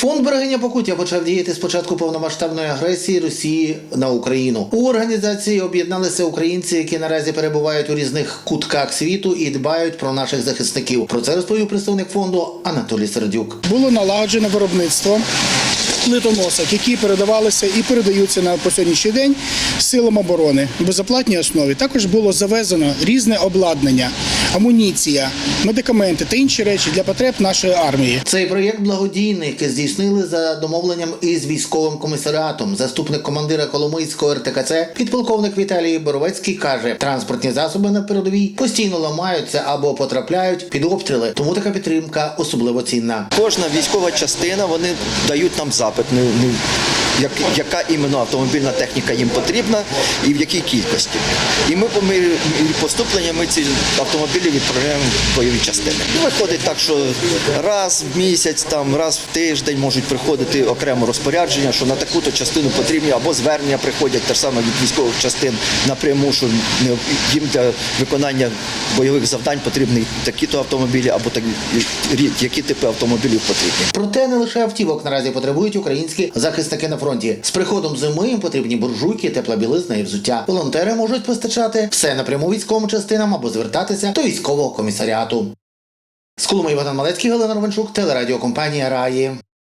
Фонд берегиня Покуття почав діяти з початку повномасштабної агресії Росії на Україну. У організації об'єдналися українці, які наразі перебувають у різних кутках світу і дбають про наших захисників. Про це розповів представник фонду Анатолій Сердюк. було налагоджено виробництво плитоносок, які передавалися і передаються на по сьогоднішній день силам оборони в безоплатній основі. Також було завезено різне обладнання, амуніція, медикаменти та інші речі для потреб нашої армії. Цей проєкт благодійний, який здійснили за домовленням із військовим комісаріатом. Заступник командира Коломийського РТКЦ, підполковник Віталій Боровецький каже, транспортні засоби на передовій постійно ламаються або потрапляють під обстріли. Тому така підтримка особливо цінна. Кожна військова частина вони дають нам запит, не, не, як, яка іменно автомобільна техніка їм потрібна і в якій кількості. І ми по поступлення ми ці автомобілі відправляємо в бойові частини. І виходить так, що раз в місяць, там раз в тиждень можуть приходити окремо розпорядження, що на таку-то частину потрібні або звернення приходять те ж саме від військових частин напряму, що їм для виконання бойових завдань потрібні такі-то автомобілі або так, які типи автомобілів потрібні. Проте не лише автівок наразі потребують українські захисники на фронті. З приходом зими їм потрібні буржуйки, тепла білизна і взуття. Волонтери можуть постачати все напряму військовим частинам або звертатися до військового комісаріату. З Коломиї Богдан Малецький, Галина Романчук, телерадіокомпанія Раї.